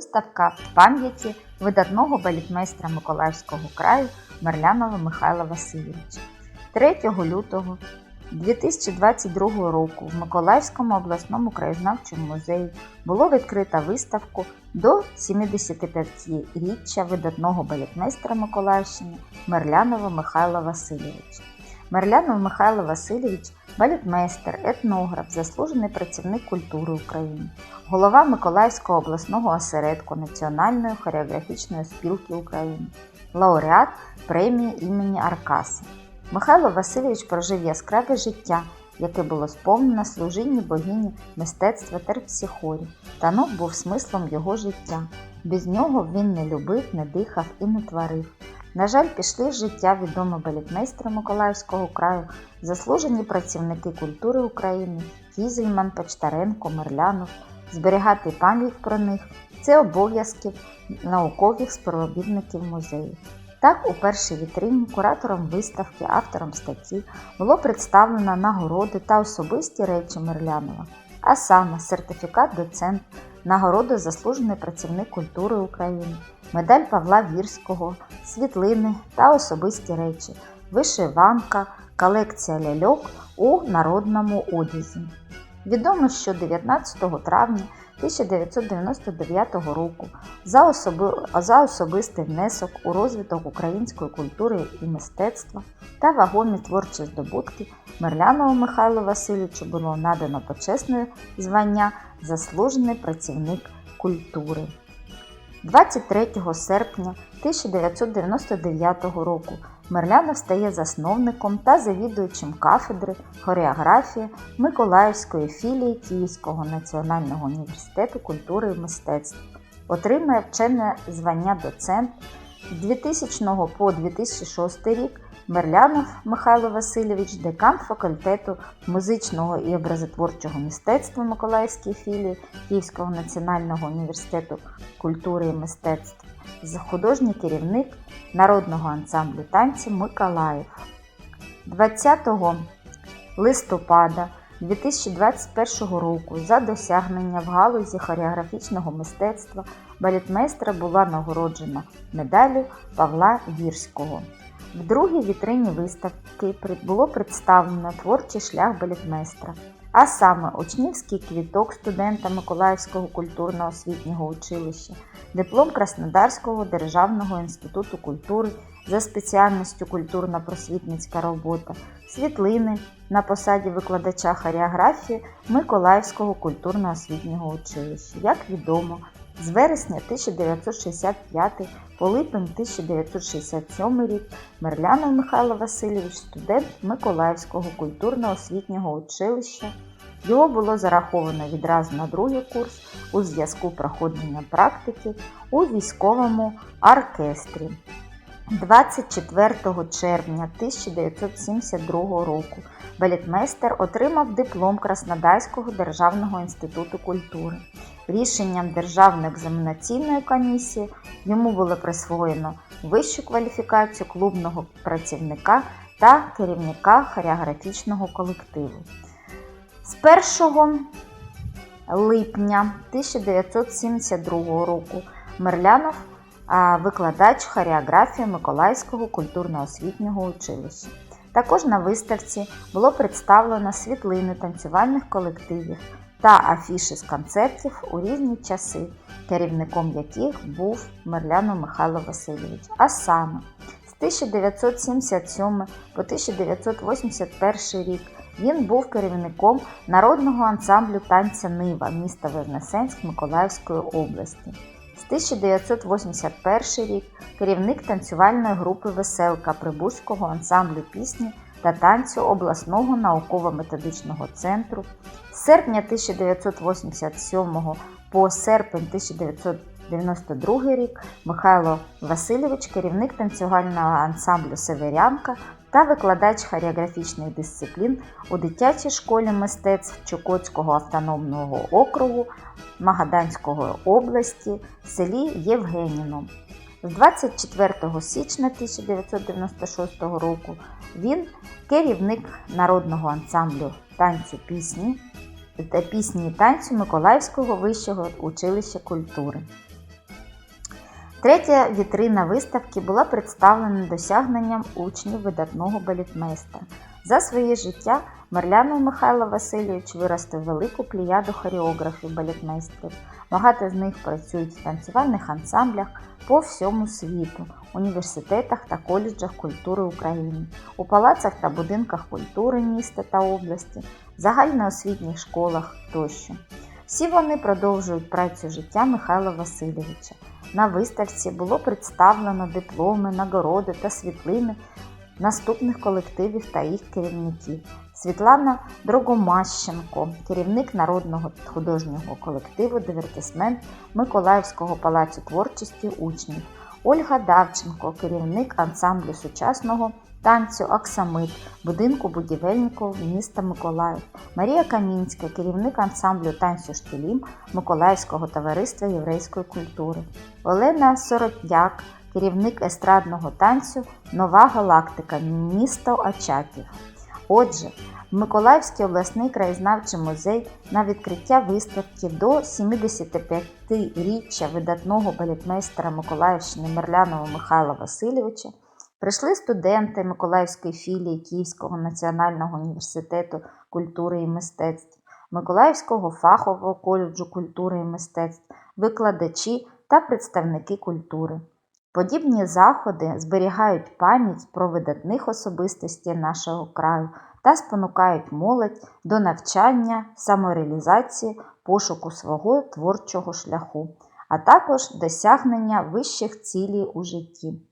Виставка пам'яті видатного балетмейстра Миколаївського краю Мерлянова Михайла Васильовича. 3 лютого 2022 року в Миколаївському обласному краєзнавчому музеї було відкрито виставку до 75-річчя видатного балетмейстра Миколаївщини Мерлянова Михайла Васильовича. Мерлянов Михайло Васильович балетмейстер, етнограф, заслужений працівник культури України, голова Миколаївського обласного осередку Національної хореографічної спілки України, лауреат премії імені Аркаса. Михайло Васильович прожив яскраве життя, яке було сповнене служінні богині мистецтва терпсихорі. Танок був смислом його життя. Без нього він не любив, не дихав і не творив. На жаль, пішли з життя відомі балетмейстри Миколаївського краю, заслужені працівники культури України, Кізельман, Почтаренко, Мерлянов. Зберігати пам'ять про них це обов'язки наукових співробітників музею. Так, у першій вітрині куратором виставки, автором статті було представлено нагороди та особисті речі Мерлянова, а саме сертифікат доцент, нагороду заслужений працівник культури України, медаль Павла Вірського, світлини та особисті речі, вишиванка, колекція ляльок у народному одязі. Відомо, що 19 травня 1999 року за, особи... за особистий внесок у розвиток української культури і мистецтва та вагомі творчі здобутки Мерлянову Михайлу Васильовичу було надано почесне звання Заслужений працівник культури. 23 серпня 1999 року Мерлянов стає засновником та завідуючим кафедри хореографії Миколаївської філії Київського національного університету культури і мистецтв. Отримує вчене звання доцент. З 2000 по 2006 рік Мерлянов Михайло Васильович, декан факультету музичного і образотворчого мистецтва Миколаївської філії Київського національного університету культури і мистецтв, художній керівник народного ансамблю танців Миколаїв. 20 листопада 2021 року за досягнення в галузі хореографічного мистецтва балетмейстра була нагороджена медаллю Павла Вірського. В другій вітрині виставки було представлено творчий шлях балетмейстра, а саме учнівський квіток студента Миколаївського культурно-освітнього училища, диплом Краснодарського державного інституту культури за спеціальністю культурно-просвітницька робота, світлини на посаді викладача хореографії Миколаївського культурно-освітнього училища. Як відомо, з вересня 1965 по липень 1967 рік Мерлянов Михайло Васильович, студент Миколаївського культурно-освітнього училища. Його було зараховано відразу на другий курс у зв'язку проходження практики у військовому оркестрі. 24 червня 1972 року балетмейстер отримав диплом Краснодарського державного інституту культури. Рішенням Державної екзаменаційної комісії йому було присвоєно вищу кваліфікацію клубного працівника та керівника хореографічного колективу. З 1 липня 1972 року Мерлянов викладач хореографії Миколаївського культурно-освітнього училища. Також на виставці було представлено світлини танцювальних колективів та афіши з концертів у різні часи, керівником яких був Мерлянов Михайло Васильович. А саме з 1977 по 1981 рік він був керівником народного ансамблю танця Нива міста Вознесенськ Миколаївської області. З 1981 рік керівник танцювальної групи Веселка Прибузького ансамблю пісні та танцю обласного науково-методичного центру. З серпня 1987 по серпень 1992 рік Михайло Васильович, керівник танцювального ансамблю Северянка та викладач хореографічних дисциплін у дитячій школі мистецтв Чукотського автономного округу Магаданської області в селі Євгеніно. З 24 січня 1996 року він керівник народного ансамблю танцю пісні та пісні і танцю Миколаївського вищого училища культури. Третя вітрина виставки була представлена досягненням учнів видатного балетмейстра. За своє життя Мерлянов Михайло Васильович виростив велику плеяду хореографів балетмейстрів. Багато з них працюють в танцювальних ансамблях по всьому світу, університетах та коледжах культури України, у палацах та будинках культури міста та області, загальноосвітніх школах тощо. Всі вони продовжують працю життя Михайла Васильовича. На виставці було представлено дипломи, нагороди та світлини наступних колективів та їх керівників. Світлана Дрогомащенко, керівник народного художнього колективу Дивертисмент Миколаївського палацу творчості учнів. Ольга Давченко, керівник ансамблю сучасного танцю Аксамит, будинку будівельників міста Миколаїв. Марія Камінська, керівник ансамблю танцю Штилім Миколаївського товариства єврейської культури. Олена Соротняк, керівник естрадного танцю Нова Галактика, місто Очаків. Отже, Миколаївський обласний краєзнавчий музей на відкриття виставки до 75-річчя видатного балетмейстера Миколаївщини Мерлянова Михайла Васильовича прийшли студенти Миколаївської філії Київського національного університету культури і мистецтв, Миколаївського фахового коледжу культури і мистецтв, викладачі та представники культури. Подібні заходи зберігають пам'ять про видатних особистостей нашого краю та спонукають молодь до навчання, самореалізації, пошуку свого творчого шляху, а також досягнення вищих цілей у житті.